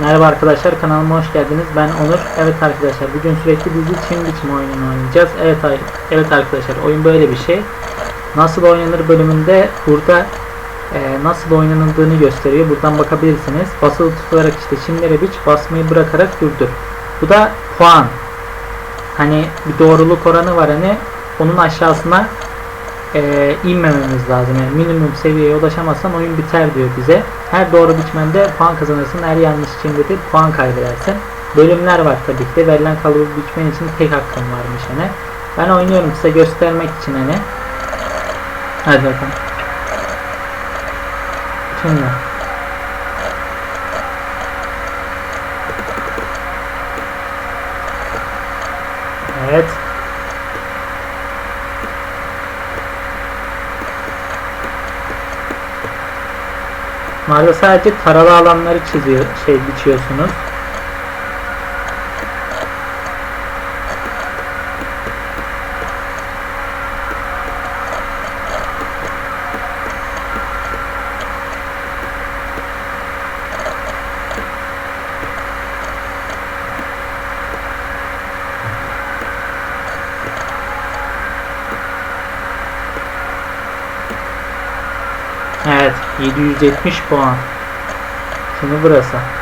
Merhaba arkadaşlar kanalıma hoş geldiniz. Ben Onur. Evet arkadaşlar bugün sürekli dizi Çin biçimi oyununu oynayacağız. Evet evet arkadaşlar oyun böyle bir şey. Nasıl oynanır bölümünde burada e, nasıl oynanıldığını gösteriyor. Buradan bakabilirsiniz. Basılı tutarak işte çimlere biç, basmayı bırakarak durdur. Bu da puan. Hani bir doğruluk oranı var hani onun aşağısına e, inmememiz lazım. Yani minimum seviyeye ulaşamazsan oyun biter diyor bize. Her doğru biçmende puan kazanırsın. Her yanlış içinde de puan kaybedersin. Bölümler var tabii ki de. Verilen kalıbı biçmen için tek hakkım varmış hani. Ben oynuyorum size göstermek için hani. Hadi bakalım. Şimdi. Evet. Normalde sadece taralı alanları çiziyor, şey biçiyorsunuz. Evet, 770 puan. Şimdi burası.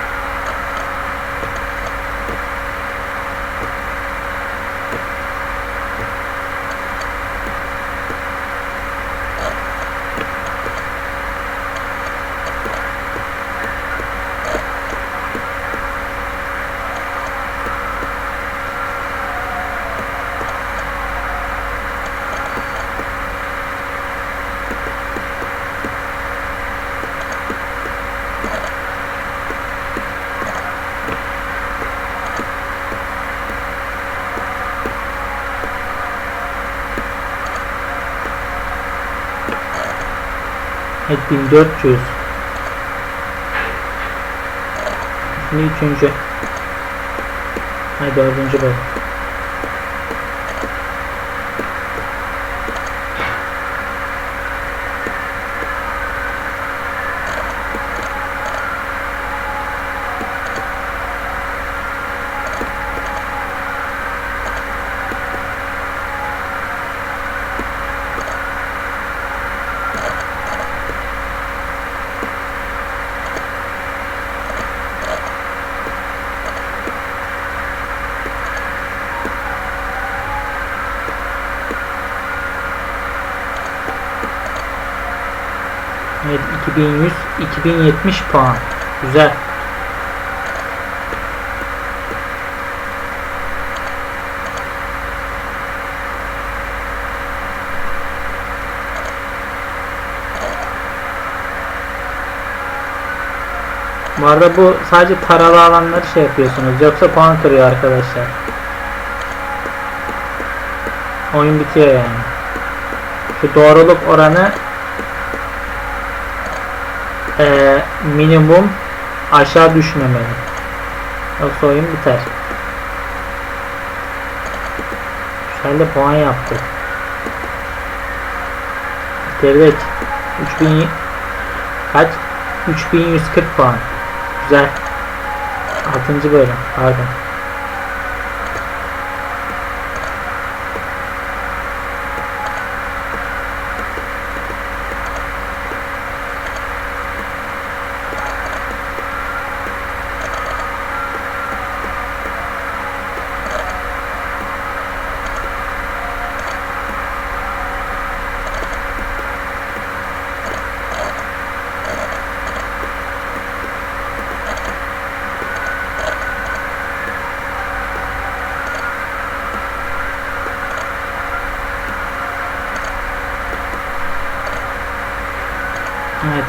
Evet 1400. Şimdi üçüncü. Hayır dördüncü bölüm. Evet 2100 2070 puan. Güzel. Bu arada bu sadece taralı alanları şey yapıyorsunuz. Yoksa puan kırıyor arkadaşlar. Oyun bitiyor yani. Şu doğruluk oranı eee, minimum aşağı düşmemeli. Yoksa oyun biter. Güzel de puan yaptık. Bitirdik. 3000 kaç? 3140 puan. Güzel. 6. bölüm. Pardon. Evet.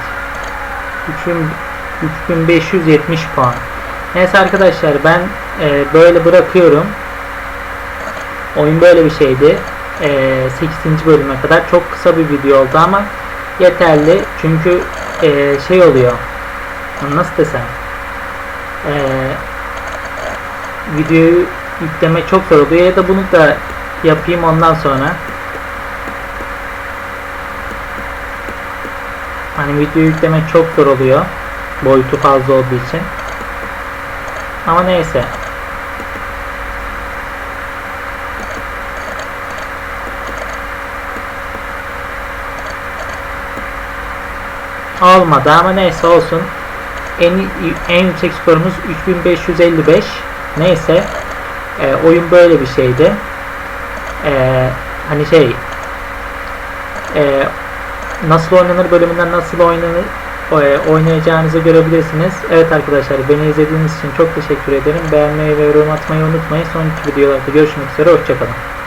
3000 3570 puan. Neyse arkadaşlar ben e, böyle bırakıyorum. Oyun böyle bir şeydi. E, 8. bölüme kadar çok kısa bir video oldu ama yeterli. Çünkü e, şey oluyor. Nasıl desem? E, videoyu yüklemek çok zor oluyor ya da bunu da yapayım ondan sonra. Hani video yüklemek çok zor oluyor. Boyutu fazla olduğu için. Ama neyse. Olmadı ama neyse olsun. En, en yüksek skorumuz 3555. Neyse. Ee, oyun böyle bir şeydi. Ee, hani şey e, nasıl oynanır bölümünden nasıl oynanır e, oynayacağınızı görebilirsiniz. Evet arkadaşlar beni izlediğiniz için çok teşekkür ederim. Beğenmeyi ve yorum atmayı unutmayın. Sonraki videolarda görüşmek üzere. Hoşçakalın.